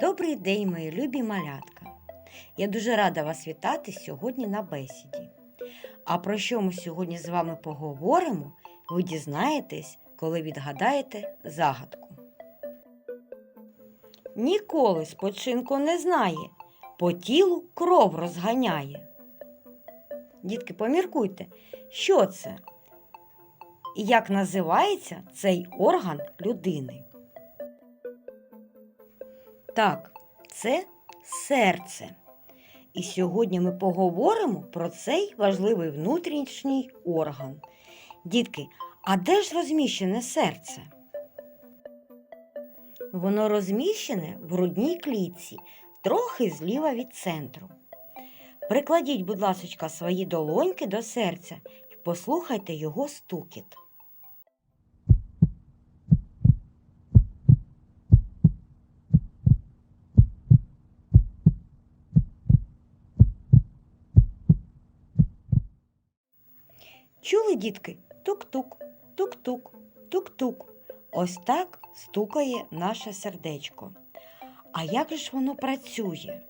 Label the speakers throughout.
Speaker 1: Добрий день, мої любі малятка. Я дуже рада вас вітати сьогодні на бесіді. А про що ми сьогодні з вами поговоримо, ви дізнаєтесь, коли відгадаєте загадку. Ніколи спочинку не знає, по тілу кров розганяє. Дітки, поміркуйте, що це? І як називається цей орган людини? Так, це серце. І сьогодні ми поговоримо про цей важливий внутрішній орган. Дітки, а де ж розміщене серце? Воно розміщене в грудній клітці, трохи зліва від центру. Прикладіть, будь ласка, свої долоньки до серця і послухайте його стукіт. Чули, дітки? Тук-тук, тук-тук, тук-тук. Ось так стукає наше сердечко. А як же ж воно працює?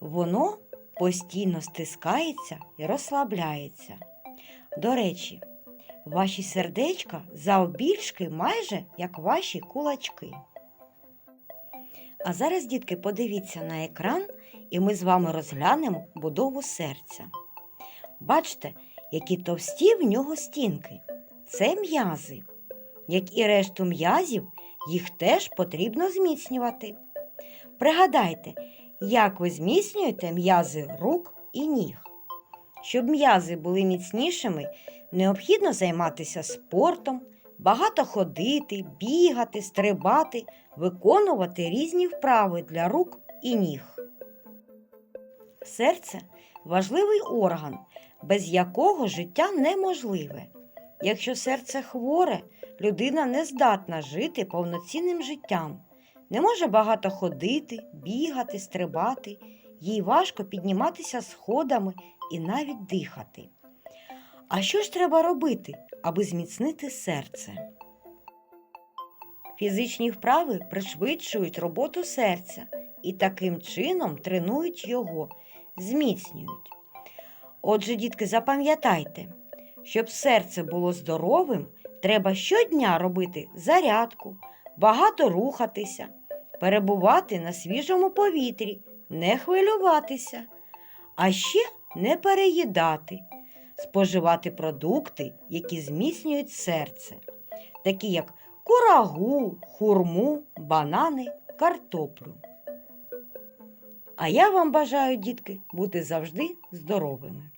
Speaker 1: Воно постійно стискається і розслабляється. До речі, ваші сердечка завбільшки майже як ваші кулачки. А зараз, дітки, подивіться на екран, і ми з вами розглянемо будову серця. Бачите, які товсті в нього стінки. Це м'язи. Як і решту м'язів, їх теж потрібно зміцнювати. Пригадайте, як ви зміцнюєте м'язи рук і ніг. Щоб м'язи були міцнішими, необхідно займатися спортом, багато ходити, бігати, стрибати, виконувати різні вправи для рук і ніг. Серце важливий орган, без якого життя неможливе. Якщо серце хворе, людина не здатна жити повноцінним життям, не може багато ходити, бігати, стрибати, їй важко підніматися сходами і навіть дихати. А що ж треба робити, аби зміцнити серце? Фізичні вправи пришвидшують роботу серця і таким чином тренують його, зміцнюють. Отже, дітки, запам'ятайте, щоб серце було здоровим, треба щодня робити зарядку, багато рухатися, перебувати на свіжому повітрі, не хвилюватися, а ще не переїдати, споживати продукти, які зміцнюють серце, такі як курагу, хурму, банани, картоплю. А я вам бажаю, дітки, бути завжди здоровими.